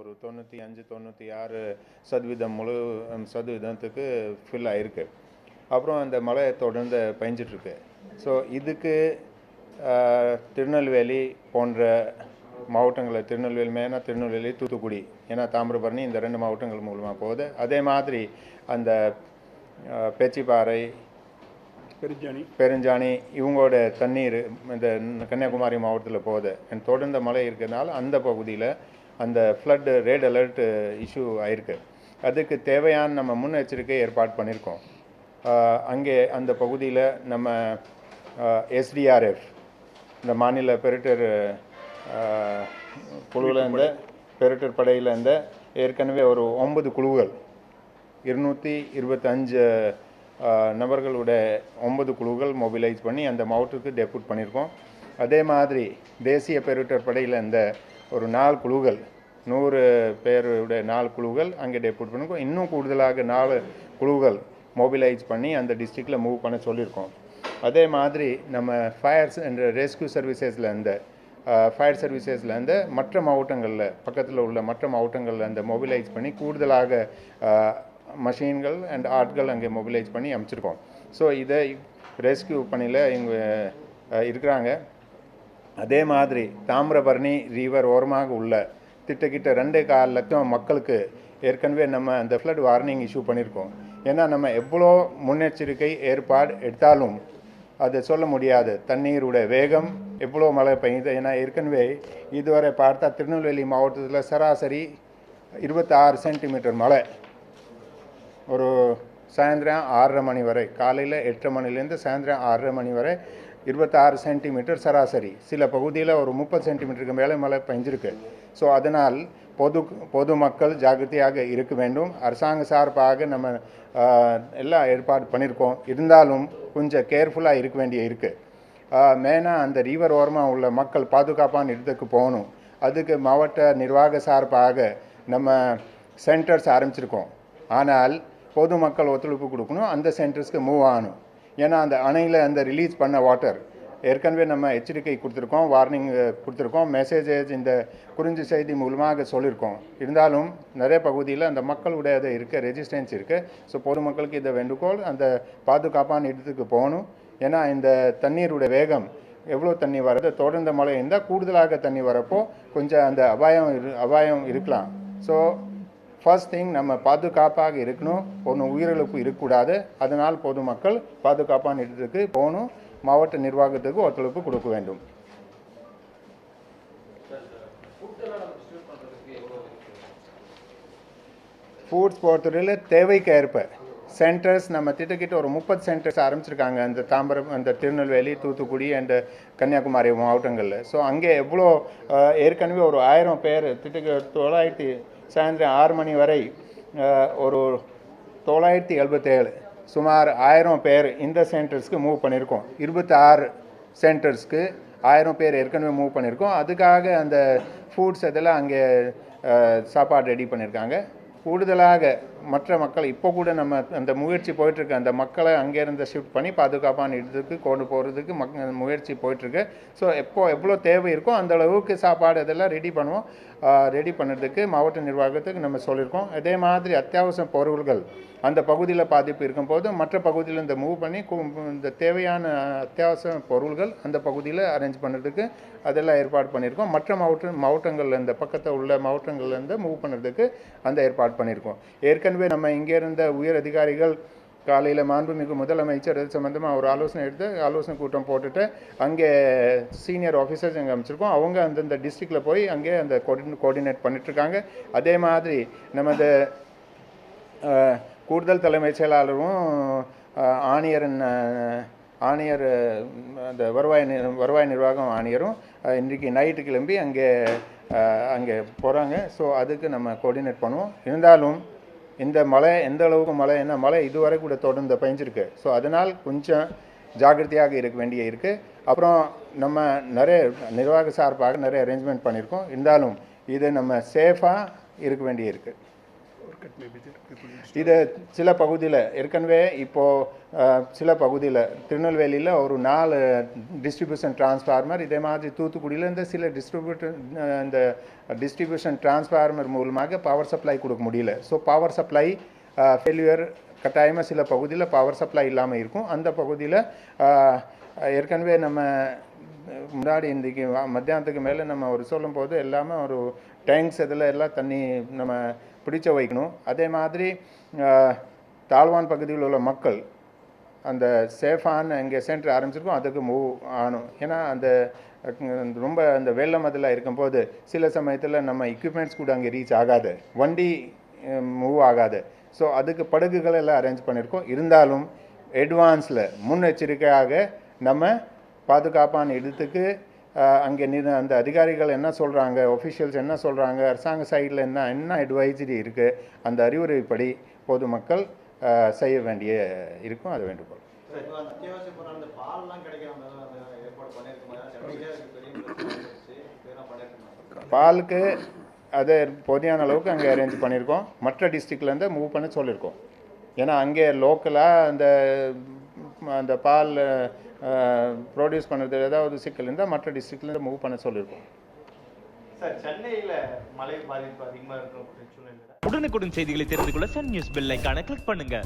ஒரு தொண்ணூற்றி அஞ்சு தொண்ணூற்றி ஆறு சதவீதம் முழு சதவீதத்துக்கு ஃபில் ஆயிருக்கு. அப்புறம் அந்த மழை தொடர்ந்து பெஞ்சிட்ருக்கு. ஸோ இதுக்கு திருநெல்வேலி போன்ற மாவட்டங்களில் திருநெல்வேலி மேனா திருநெல்வேலி தூத்துக்குடி ஏன்னா தாமிரபரணி இந்த ரெண்டு மாவட்டங்கள் மூலமாக போகுது. அதே மாதிரி அந்த பேச்சிப்பாறை பெருஞ்சாணி. பெருஞ்சாணி இவங்களோட தண்ணீர் இந்த கன்னியாகுமரி மாவட்டத்தில் போகுது. தொடர்ந்த மழை இருக்கிறதுனால அந்த பகுதியில் அந்த ஃப்ளட் ரேட் அலர்ட் இஷ்யூ ஆயிருக்கு. அதுக்கு தேவையான நம்ம முன்னெச்சரிக்கை ஏற்பாடு பண்ணியிருக்கோம் அங்கே அந்த பகுதியில் நம்ம எஸ்டிஆர்எஃப் இந்த மாநில பெரிட்டர் குழுவில் இருந்த பெரிட்டர் படையில் இருந்த ஏற்கனவே ஒரு ஒன்பது குழுக்கள் இருநூற்றி இருபத்தஞ்சு நபர்களோட ஒன்பது குழுக்கள் மொபிலைஸ் பண்ணி அந்த மாவட்டத்துக்கு டெபுட் பண்ணியிருக்கோம் அதே மாதிரி தேசிய பெருட்டர் படையில் இந்த ஒரு நாலு குழுக்கள் நூறு பேருடைய நாலு குழுக்கள் அங்கே டெபுட் பண்ணிருக்கோம் இன்னும் கூடுதலாக நாலு குழுக்கள் மொபிலைஸ் பண்ணி அந்த டிஸ்ட்ரிக்டில் மூவ் பண்ண சொல்லியிருக்கோம். அதே மாதிரி நம்ம ஃபயர்ஸ் அண்ட் ரெஸ்க்யூ சர்வீசஸில் ஃபயர் சர்வீசஸ்லேருந்து மற்ற மாவட்டங்களில் பக்கத்தில் உள்ள மற்ற மாவட்டங்களில் அந்த மொபிலைஸ் பண்ணி கூடுதலாக மஷின்கள் அண்ட் ஆட்கள் அங்கே மொபிலைஸ் பண்ணி அமைச்சிருக்கோம். ஸோ இதை ரெஸ்கியூ பணியில் இங்கே இருக்கிறாங்க. அதே மாதிரி தாமிரபரணி ரிவர் ஓரமாக உள்ள திட்டக்கிட்ட ரெண்டே கால் லட்சம் மக்களுக்கு ஏற்கனவே நம்ம அந்த ஃப்ளட் வார்னிங் இஷ்யூ பண்ணியிருக்கோம். ஏன்னா நம்ம எவ்வளோ முன்னெச்சரிக்கை ஏற்பாடு எடுத்தாலும் அதை சொல்ல முடியாது. தண்ணீரோட வேகம் எவ்வளோ மழை பெய்யுது? ஏன்னா ஏற்கனவே இதுவரை பார்த்தா திருநெல்வேலி மாவட்டத்தில் சராசரி இருபத்தாறு சென்டிமீட்டர் மழை. ஒரு சாயந்தரம் ஆறரை மணி வரை காலையில் எட்டரை மணிலேருந்து சாயந்தரம் ஆறரை மணி வரை இருபத்தாறு சென்டிமீட்டர் சராசரி. சில பகுதியில் ஒரு முப்பது சென்டிமீட்டருக்கு மேலே மழை பெஞ்சிருக்கு. ஸோ அதனால் பொது பொதுமக்கள் ஜாக்கிரதையாக இருக்க வேண்டும். அரசாங்க சார்பாக நம்ம எல்லாம் ஏற்பாடு பண்ணியிருக்கோம் இருந்தாலும் கொஞ்சம் கேர்ஃபுல்லாக இருக்க வேண்டிய இருக்குது மெயினாக அந்த ரிவர் ஓரமாக உள்ள மக்கள் பாதுகாப்பான இடத்துக்கு போகணும். அதுக்கு மாவட்ட நிர்வாக சார்பாக நம்ம சென்டர்ஸ் ஆரம்பிச்சிருக்கோம். ஆனால் பொதுமக்கள் ஒத்துழைப்பு கொடுக்கணும். அந்த சென்டர்ஸ்க்கு மூவ் ஆகணும். ஏன்னா அந்த அணையில் அந்த ரிலீஸ் பண்ண வாட்டர் ஏற்கனவே நம்ம எச்சரிக்கை கொடுத்துருக்கோம் வார்னிங் கொடுத்துருக்கோம் மெசேஜஸ் இந்த குறிஞ்சி செய்தி மூலமாக சொல்லியிருக்கோம். இருந்தாலும் நிறைய பகுதியில் அந்த மக்களுடைய அது இருக்க ரெசிஸ்டன்ஸ் இருக்குது ஸோ பொதுமக்களுக்கு இதை வேண்டுகோள் அந்த பாதுகாப்பான இடத்துக்கு போகணும். ஏன்னா இந்த தண்ணீருடைய வேகம் எவ்வளோ தண்ணி வர்றது தொடர்ந்த மழை இருந்தால் கூடுதலாக தண்ணி வரப்போ கொஞ்சம் அந்த அபாயம் இரு அபாயம் இருக்கலாம். ஸோ ஃபர்ஸ்ட் திங் நம்ம பாதுகாப்பாக இருக்கணும். ஒன்றும் உயிரிழப்பு இருக்கக்கூடாது. அதனால் பொதுமக்கள் பாதுகாப்பான இடத்துக்கு போகணும். மாவட்ட நிர்வாகத்துக்கு ஒத்துழைப்பு கொடுக்க வேண்டும். ஃபுட்ஸ் பொறுத்தவரையில் தேவைக்கு ஏற்ப சென்டர்ஸ் நம்ம திட்டக்கிட்ட ஒரு முப்பது சென்டர்ஸ் ஆரம்பிச்சிருக்காங்க. அந்த தாம்பரம் அந்த திருநெல்வேலி தூத்துக்குடி அண்ட் கன்னியாகுமரி மாவட்டங்களில். ஸோ அங்கே எவ்வளோ ஏற்கனவே ஒரு ஆயிரம் பேர் திட்டக்க தொள்ளாயிரத்தி சாயந்தரம் ஆறு மணி வரை ஒரு தொள்ளாயிரத்தி எழுபத்தேழு சுமார் ஆயிரம் பேர் இந்த சென்டர்ஸ்க்கு மூவ் பண்ணியிருக்கோம். இருபத்தாறு சென்டர்ஸ்க்கு ஆயிரம் பேர் ஏற்கனவே மூவ் பண்ணியிருக்கோம். அதுக்காக அந்த ஃபுட்ஸ் இதெல்லாம் அங்கே சாப்பாடு ரெடி பண்ணியிருக்காங்க. கூடுதலாக மற்ற மக்கள் இப்போ கூட நம்ம அந்த முயற்சி போயிட்டுருக்கு. அந்த மக்களை அங்கேருந்து ஷிஃப்ட் பண்ணி பாதுகாப்பான இடத்துக்கு கொண்டு போகிறதுக்கு மக் முயற்சி போயிட்டுருக்கு. ஸோ எப்போ எவ்வளோ தேவை இருக்கோ அந்த அளவுக்கு சாப்பாடு இதெல்லாம் ரெடி பண்ணுவோம். ரெடி பண்ணுறதுக்கு மாவட்ட நிர்வாகத்துக்கு நம்ம சொல்லியிருக்கோம். அதே மாதிரி அத்தியாவசிய பொருள்கள் அந்த பகுதியில் பாதிப்பு இருக்கும்போது மற்ற பகுதியில் இந்த மூவ் பண்ணி கு- இந்த தேவையான அத்தியாவசிய பொருள்கள் அந்த பகுதியில் அரேஞ்ச் பண்ணுறதுக்கு அதெல்லாம் ஏற்பாடு பண்ணியிருக்கோம். மற்ற மாவட்ட மாவட்டங்கள்லேருந்து இந்த பக்கத்தில் உள்ள மாவட்டங்கள்லேருந்து மூவ் பண்ணுறதுக்கு அந்த ஏற்பாடு பண்ணியிருக்கோம். ஏற்கனவே நம்ம இங்கே இருந்த உயர் அதிகாரிகள் காலையில் மாண்புமிகு முதலமைச்சர் இது சம்மந்தமாக ஒரு ஆலோசனை எடுத்து ஆலோசனை கூட்டம் போட்டுட்டு அங்கே சீனியர் ஆஃபீஸர்ஸ் அங்கே அமைச்சிருக்கோம். அவங்க அந்தந்த டிஸ்ட்ரிக்டில் போய் அங்கே அந்த கோஆர்டினேட் கோஆர்டினேட் பண்ணிட்டுருக்காங்க. அதே மாதிரி நமது கூடுதல் தலைமைச் செயலாளரும் ஆணையரின் ஆணையர் அந்த வருவாய் வருவாய் நிர்வாகம் ஆணையரும் இன்றைக்கு இன்றைக்கி நைட்டு கிளம்பி அங்கே அங்கே போகிறாங்க ஸோ அதுக்கு நம்ம கோஆர்டினேட் பண்ணுவோம். இருந்தாலும் இந்த மழை எந்த அளவுக்கு மழை என்ன மழை இதுவரை கூட தொடர்ந்து பெஞ்சிருக்கு. ஸோ அதனால் கொஞ்சம் ஜாக்கிரதையாக இருக்க வேண்டிய இருக்குது அப்புறம் நம்ம நிறைய நிர்வாக சார்பாக நிறைய அரேஞ்ச்மெண்ட் பண்ணியிருக்கோம். இருந்தாலும் இது நம்ம சேஃபாக இருக்க வேண்டிய இருக்குது இது சில பகுதியில் ஏற்கனவே இப்போது சில பகுதியில் திருநெல்வேலியில் ஒரு நாலு டிஸ்ட்ரிபியூஷன் டிரான்ஸ்ஃபார்மர் இதே மாதிரி தூத்துக்குடியில் இந்த சில டிஸ்ட்ரிபியூட்டர் இந்த டிஸ்ட்ரிபியூஷன் டிரான்ஸ்ஃபார்மர் மூலமாக பவர் சப்ளை கொடுக்க முடியல. ஸோ பவர் சப்ளை ஃபெயிலியர் கட்டாயமாக சில பகுதியில் பவர் சப்ளை இல்லாமல் இருக்கும். அந்த பகுதியில் ஏற்கனவே நம்ம முன்னாடி இன்றைக்கி மத்தியானத்துக்கு மேலே நம்ம ஒரு சொல்லும்போது எல்லாமே ஒரு டேங்க்ஸ் இதில் எல்லாம் தண்ணி நம்ம பிடிச்ச வைக்கணும். அதே மாதிரி தாழ்வான் பகுதியில் உள்ள மக்கள் அந்த சேஃபான இங்கே சென்டர் ஆரம்பிச்சிருக்கோம் அதுக்கு மூவ் ஆகணும். ஏன்னா அந்த ரொம்ப அந்த வெள்ளம் அதில் இருக்கும்போது சில சமயத்தில் நம்ம எக்யூப்மெண்ட்ஸ் கூட அங்கே ரீச் ஆகாது. வண்டி மூவ் ஆகாது. ஸோ அதுக்கு படகுகள் எல்லாம் அரேஞ்ச் பண்ணியிருக்கோம். இருந்தாலும் அட்வான்ஸில் முன்னெச்சரிக்கையாக நம்ம பாதுகாப்பான இடத்துக்கு அங்கே நிறு அந்த அதிகாரிகள் என்ன சொல்கிறாங்க ஒஃபிஷியல்ஸ் என்ன சொல்கிறாங்க அரசாங்க சைடில் என்ன என்ன அட்வைசரி இருக்குது அந்த அறிவுரைப்படி பொதுமக்கள் செய்ய வேண்டிய இருக்கும் அது வேண்டுகோள். பாலுக்கு அதை போதியான அளவுக்கு அங்கே அரேஞ்ச் பண்ணியிருக்கோம் மற்ற டிஸ்ட்ரிக்ட்லேருந்து மூவ் பண்ண சொல்லியிருக்கோம் ஏன்னா அங்கே லோக்கலாக அந்த அந்த பால் ப்ரொடியூஸ் பண்ணுறது ஏதாவது சிக்கல் இருந்தால் மற்ற டிஸ்ட்ரிக்ட்லேருந்து மூவ் பண்ண சொல்லியிருக்கோம் சார் சென்னையில் மழை பாதிப்பு அதிகமாக இருக்கும் சூழ்நிலை. உடனுக்குடன் செய்திகளை தெரிந்து கொள்ள சன் நியூஸ் பெல் ஐகானை கிளிக் பண்ணுங்க.